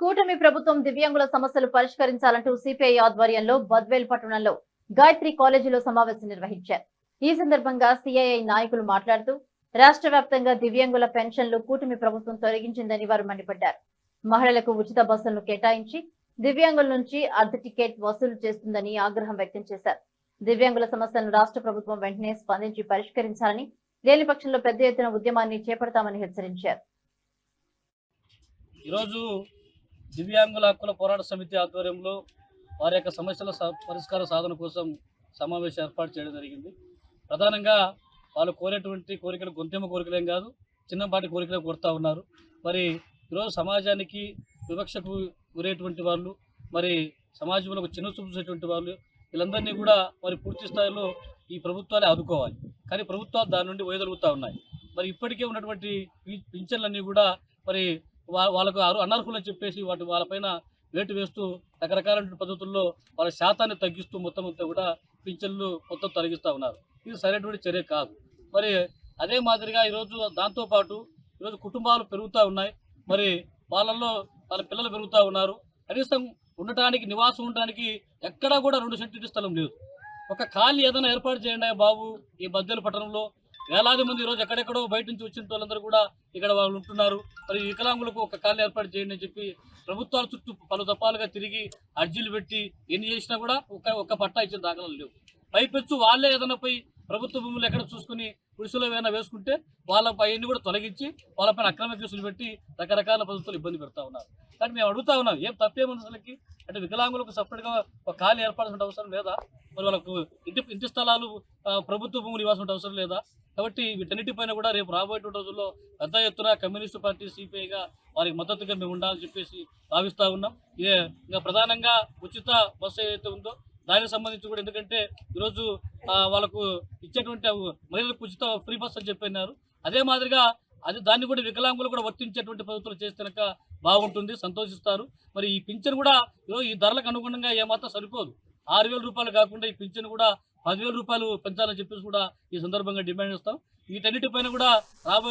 కూటమి ప్రభుత్వం దివ్యాంగుల సమస్యలు పరిష్కరించాలంటూ సిపిఐ ఆధ్వర్యంలో బద్వేల్ పట్టణంలో గాయత్రి కాలేజీలో సమావేశం నిర్వహించారు. ఈ సందర్భంగా సిఐఐ నాయకులు మాట్లాడుతూ రాష్ట్ర వ్యాప్తంగా దివ్యాంగుల పెన్షన్లు కూటమి ప్రభుత్వం తొలగించిందని వారు మండిపడ్డారు. మహిళలకు ఉచిత బస్సులను కేటాయించి దివ్యాంగుల నుంచి అర్ధ టికెట్ వసూలు చేస్తుందని ఆగ్రహం వ్యక్తం చేశారు. దివ్యాంగుల సమస్యలను రాష్ట్ర ప్రభుత్వం వెంటనే స్పందించి పరిష్కరించాలని లేని పక్షంలో పెద్ద ఎత్తున ఉద్యమాన్ని చేపడతామని హెచ్చరించారు. ఈరోజు దివ్యాంగుల హక్కుల పోరాట సమితి ఆధ్వర్యంలో వారి యొక్క సమస్యల పరిష్కార సాధన కోసం సమావేశం ఏర్పాటు చేయడం జరిగింది. ప్రధానంగా వాళ్ళు కోరేటువంటి కోరికలు గొంతెమ్మ కోరికలేం కాదు చిన్నపాటి కోరికలే కోరుతూ ఉన్నారు. మరి ఈరోజు సమాజానికి వివక్షకు గురేటువంటి వాళ్ళు మరి సమాజంలో చిన్న చూసేటువంటి వాళ్ళు వీళ్ళందరినీ కూడా మరి పూర్తి స్థాయిలో ఈ ప్రభుత్వాలే ఆదుకోవాలి. కానీ ప్రభుత్వాలు దాని నుండి వైదొలుగుతూ ఉన్నాయి. మరి ఇప్పటికే ఉన్నటువంటి పింఛన్లన్నీ కూడా మరి వాళ్ళకు అరు అనర్హులని చెప్పేసి వాటి వాళ్ళపైన వేటు వేస్తూ రకరకాల పద్ధతుల్లో వాళ్ళ శాతాన్ని తగ్గిస్తూ మొత్తం అంతా కూడా పింఛన్లు మొత్తం తొలగిస్తూ ఉన్నారు. ఇది సరైనటువంటి చర్య కాదు. మరి అదే మాదిరిగా ఈరోజు దాంతోపాటు ఈరోజు కుటుంబాలు పెరుగుతూ ఉన్నాయి. మరి వాళ్ళల్లో వాళ్ళ పిల్లలు పెరుగుతూ ఉన్నారు. కనీసం ఉండటానికి నివాసం ఉండటానికి ఎక్కడా కూడా రెండు సెంటీమీటర్ స్థలం లేదు. ఒక ఖాళీ ఏదైనా ఏర్పాటు చేయండి బాబు ఈ బద్దెల పట్టణంలో. వేలాది మంది ఈరోజు ఎక్కడెక్కడో బయట నుంచి వచ్చిన వాళ్ళందరూ కూడా ఇక్కడ వాళ్ళు ఉంటున్నారు. మరి వికలాంగులకు ఒక కాలనీ ఏర్పాటు చేయండి అని చెప్పి ప్రభుత్వాల చుట్టూ పలు దఫాలుగా తిరిగి అర్జీలు పెట్టి ఎన్ని చేసినా కూడా ఒక ఒక్క పట్టా ఇచ్చిన దాఖలు లేవు. పైపెచ్చు వాళ్ళే ఏదైనా పోయి ప్రభుత్వ భూములు ఎక్కడ చూసుకుని గుడిసెలో ఏమైనా వేసుకుంటే వాళ్ళ పైన కూడా తొలగించి వాళ్ళపైన అక్రమ కేసులు పెట్టి రకరకాల ప్రభుత్వాలు ఇబ్బంది పెడతా ఉన్నారు. కానీ మేము అడుగుతా ఉన్నాం ఏం తప్పేముంది అంటే వికలాంగులకు సపరేట్గా ఒక ఖాళీ ఏర్పాటు అవసరం లేదా? మరి వాళ్ళకు ఇంటి ఇంటి స్థలాలు ప్రభుత్వ భూములు ఇవ్వాల్సిన అవసరం లేదా? కాబట్టి వీటన్నిటిపైన కూడా రేపు రాబోయే రోజుల్లో పెద్ద ఎత్తున కమ్యూనిస్టు పార్టీ సిపిఐగా వారికి మద్దతుగా మేము ఉండాలని చెప్పేసి భావిస్తూ ఉన్నాం. ఇదే ఇంకా ప్రధానంగా ఉచిత బస్సు ఏదైతే ఉందో దానికి సంబంధించి కూడా ఎందుకంటే ఈరోజు వాళ్ళకు ఇచ్చేటువంటి మహిళలకు ఉచిత ఫ్రీ బస్ అని చెప్పినారు అదే మాదిరిగా అది దాన్ని కూడా వికలాంగులు కూడా వర్తించేటువంటి పద్ధతులు చేస్తే బాగుంటుంది సంతోషిస్తారు. మరి ఈ పింఛన్ కూడా ఈరోజు ఈ ధరలకు అనుగుణంగా ఏమాత్రం సరిపోదు. ఆరు వేల రూపాయలు కాకుండా ఈ పింఛన్ కూడా పదివేల రూపాయలు పెంచాలని చెప్పేసి కూడా ఈ సందర్భంగా డిమాండ్ చేస్తాం. వీటన్నిటిపైన కూడా రాబోయే